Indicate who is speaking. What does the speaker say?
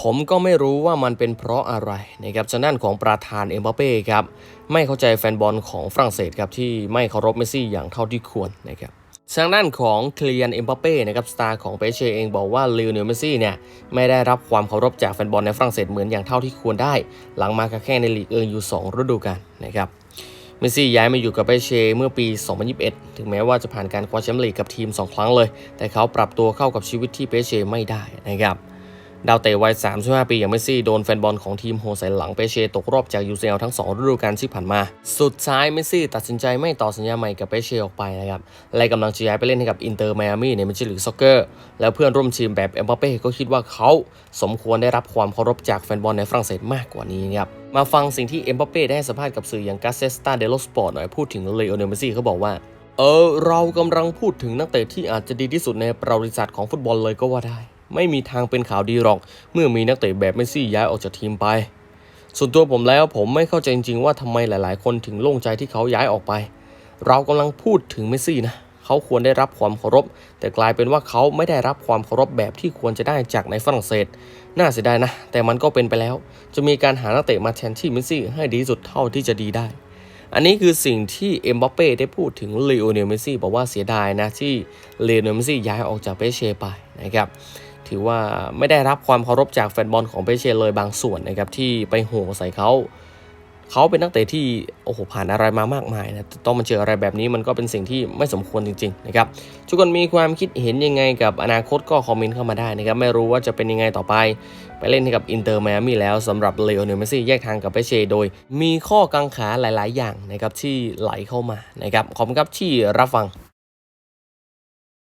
Speaker 1: ผมก็ไม่รู้ว่ามันเป็นเพราะอะไรนะครับทางด้านของประธานเอ็มบัปเป้ครับไม่เข้าใจแฟนบอลของฝรั่งเศสครับที่ไม่เคารพเมสซี่อย่างเท่าที่ควรนะครับทางด้านของเคลียนเอ็มบัปเป้นะครับสตาร์ของเปเชเองบอกว่าลิโอเนลเมสซี่เนี่ยไม่ได้รับความเคารพจากแฟนบอลในฝรั่งเศสเหมือนอย่างเท่าที่ควรได้ หลังมาแค่ในลีกเอิงอยู่ 2 ฤดูกาลนะครับเมสซี่ย้ายมาอยู่กับเปเชเมื่อปี 2021 ถึงแม้ว่าจะผ่านการคว้าแชมป์ลีกกับทีม 2 ครั้งเลย แต่เขาปรับตัวเข้ากับชีวิตที่เปเชไม่ได้นะครับ ดาวเตะวัย 35 ปี อย่างเมสซี่โดนแฟนบอลของทีมโหใส่หลังเปเช่ตกรอบจาก UCL ทั้ง 2 ฤดูกาลที่ผ่านมา สุดท้ายเมสซี่ตัดสินใจไม่ต่อสัญญาใหม่กับเปเช่ออกไปนะครับและกำลังจะย้ายไปเล่นให้กับอินเตอร์ไมอามี่ในมเจอร์ลีกซ็อกเกอร์ แล้วเพื่อนร่วมทีมแบบเอ็มบัปเป้ก็คิดว่าเขาสมควรได้รับความเคารพจากแฟนบอลในฝรั่งเศสมากกว่านี้นะครับมาฟังสิ่งที่เอ็มบัปเป้ได้ให้สัมภาษณ์กับสื่ออย่างกาเซสตาเดโลสปอร์ตหน่อยพูดถึงเลโอเนลเมสซี่เขาบอกว่าเออเรากำลังพูดถึงนักเตะที่อาจจะดีที่สุดในประวัติศาสตร์ของฟุตบอลเลยก็ว่าได้ ไม่มีทางเป็นข่าวดีหรอก เมื่อมีนักเตะแบบเมสซี่ย้ายออกจากทีมไป ส่วนตัวผมแล้วผมไม่เข้าใจจริงๆว่าทำไมหลายๆ คนถึงโล่งใจที่เขาย้ายออกไป เรากำลังพูดถึงเมสซี่นะเขาควรได้รับความเคารพ แต่กลายเป็นว่าเขาไม่ได้รับความเคารพแบบที่ควรจะได้จากในฝรั่งเศส น่าเสียดายนะ แต่มันก็เป็นไปแล้ว จะมีการหานักเตะมาแทนที่เมสซี่ให้ดีสุดเท่าที่จะดีได้ อันนี้คือสิ่งที่เอ็มบัปเป้ได้พูดถึงเลโอเนลเมสซี่บอกว่าเสียดายนะที่เลโอเนลเมสซี่ย้ายออกจากเปเช่ไปนะครับ ถือว่าไม่ได้รับความเคารพจากแฟนบอลของเปเช่เลยบางส่วนนะครับที่ไปโห่ใส่เขา เขาเป็นนักเตะที่โอ้โหผ่านอะไรมามากมายนะต้องมาเจออะไรแบบนี้มันก็เป็นสิ่งที่ไม่สมควรจริงๆนะครับทุกคนมีความคิดเห็นยังไงกับอนาคตก็คอมเมนต์เข้ามาได้นะครับไม่รู้ว่าจะเป็นยังไงต่อไป ไปเล่นให้กับอินเตอร์ไมอามี่แล้วสำหรับเลโอเนลเมสซี่แยกทางกับเปเช่โดย มีข้อกังขาหลาย ๆ อย่างนะครับที่ไหลเข้ามานะครับขอบคุณครับที่รับฟัง